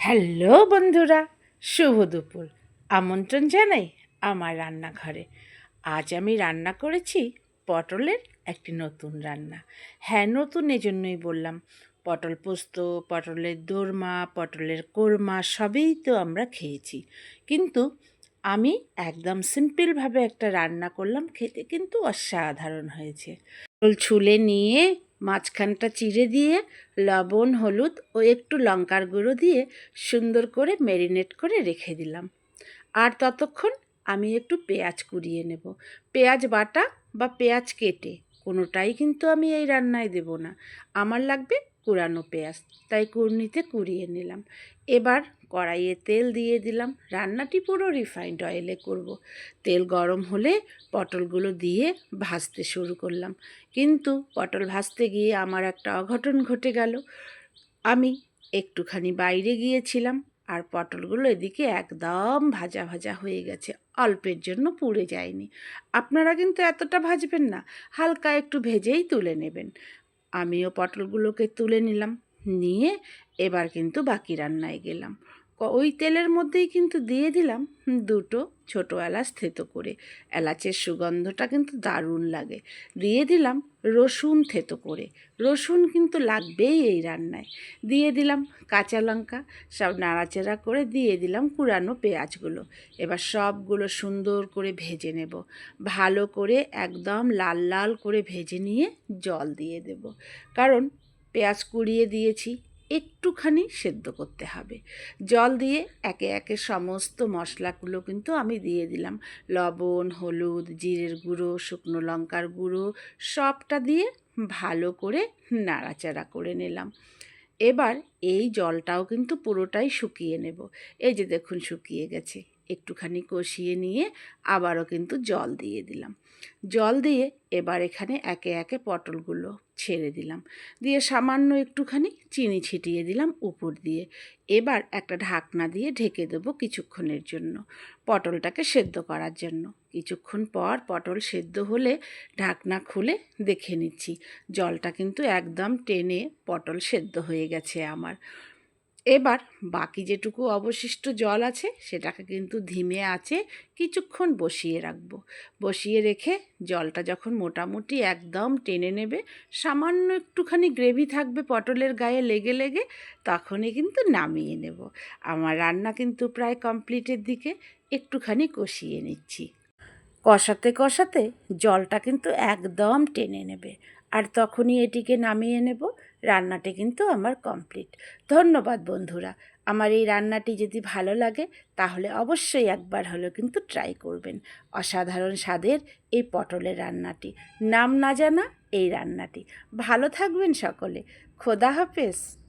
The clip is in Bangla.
হ্যালো বন্ধুরা, শুভ দুপুর। আমন্ত্রণ জানাই আমার রান্নাঘরে। আজ আমি রান্না করেছি পটলের একটি নতুন রান্না। হ্যাঁ নতুন এজন্যই বললাম। পটল পোস্ত, পটলের দোরমা, পটলের কোরমা, সবই তো আমরা খেয়েছি। কিন্তু আমি একদম সিম্পলভাবে একটা রান্না করলাম, খেতে কিন্তু অসাধারণ হয়েছে। পটল ছুলে নিয়ে মাঝখানটা চিড়ে দিয়ে, লবণ, হলুদ ও একটু লঙ্কার গুঁড়ো দিয়ে সুন্দর করে ম্যারিনেট করে রেখে দিলাম। আর ততক্ষণ আমি একটু পেঁয়াজ কুড়িয়ে নেব। পেঁয়াজ বাটা বা পেঁয়াজ কেটে কোনোটাই কিন্তু আমি এই রান্নায় দেব না। আমার লাগবে কুড়ানো পেঁয়াজ, তাই কুড়নিতে কুড়িয়ে নিলাম। এবার কড়াইয়ে তেল দিয়ে দিলাম। রান্নাটি পুরো রিফাইন্ড অয়েলে করব। তেল গরম হলে পটলগুলো দিয়ে ভাজতে শুরু করলাম। কিন্তু পটল ভাজতে গিয়ে আমার একটা অঘটন ঘটে গেল। আমি একটুখানি বাইরে গিয়েছিলাম আর পটলগুলো এদিকে একদম ভাজা ভাজা হয়ে গেছে। অল্পের জন্য পুড়ে যায়নি। আপনারা কিন্তু এতটা ভাজবেন না। হালকা একটু ভেজেই তুলে নেবেন। আমিও পটলগুলোকে তুলে নিলাম নিয়ে এবার কিন্তু বাকি রান্নায় গেলাম। ওই তেলের মধ্যেই কিন্তু দিয়ে দিলাম দুটো ছোটো এলাচ থেতো করে। এলাচের সুগন্ধটা কিন্তু দারুণ লাগে। দিয়ে দিলাম রসুন থেতো করে। রসুন কিন্তু লাগবেই এই রান্নায়। দিয়ে দিলাম কাঁচা লঙ্কা, সব নাড়াচাড়া করে দিয়ে দিলাম কুড়ানো পেঁয়াজগুলো। এবার সবগুলো সুন্দর করে ভেজে নেব। ভালো করে একদম লাল লাল করে ভেজে নিয়ে জল দিয়ে দেব। কারণ পেঁয়াজ কুড়িয়ে দিয়েছি একটুখানি সেদ্ধ করতে হবে। জল দিয়ে একে একে সমস্ত মশলাগুলো কিন্তু আমি দিয়ে দিলাম। লবণ, হলুদ, জিরের গুঁড়ো, শুকনো লঙ্কার গুঁড়ো, সবটা দিয়ে ভালো করে নাড়াচাড়া করে নিলাম। এবার এই জলটাও কিন্তু পুরোটাই শুকিয়ে নেব। এই যে দেখুন শুকিয়ে গেছে। একটুখানি কষিয়ে নিয়ে আবারও কিন্তু জল দিয়ে দিলাম। জল দিয়ে এবার এখানে একে একে পটলগুলো ছেড়ে দিলাম। দিয়ে সামান্য একটুখানি চিনি ছিটিয়ে দিলাম উপর দিয়ে। এবার একটা ঢাকনা দিয়ে ঢেকে দেবো কিছুক্ষণের জন্য পটলটাকে সেদ্ধ করার জন্য। কিছুক্ষণ পর পটল সেদ্ধ হলে ঢাকনা খুলে দেখে নিচ্ছি। জলটা কিন্তু একদম টেনে পটল সেদ্ধ হয়ে গেছে আমার। এবার বাকি যেটুকু অবশিষ্ট জল আছে, সেটাকে কিন্তু ধিমে আছে কিছুক্ষণ বসিয়ে রাখব। বসিয়ে রেখে জলটা যখন মোটামুটি একদম টেনে নেবে, সামান্য একটুখানি গ্রেভি থাকবে পটলের গায়ে লেগে লেগে, তখনই কিন্তু নামিয়ে নেব। আমার রান্না কিন্তু প্রায় কমপ্লিটের দিকে একটুখানি কষিয়ে নিচ্ছি। কষাতে কষাতে জলটা কিন্তু একদম টেনে নেবে। আর তখনই এটিকে নামিয়ে নেব। রান্নাটি কিন্তু আমার কমপ্লিট। ধন্যবাদ বন্ধুরা। আমার এই রান্নাটি যদি ভালো লাগে, তাহলে অবশ্যই একবার হলেও কিন্তু ট্রাই করবেন। অসাধারণ স্বাদের এই পটলের রান্নাটি। নাম না জানা এই রান্নাটি। ভালো থাকবেন সকলে। খোদা হাফেজ।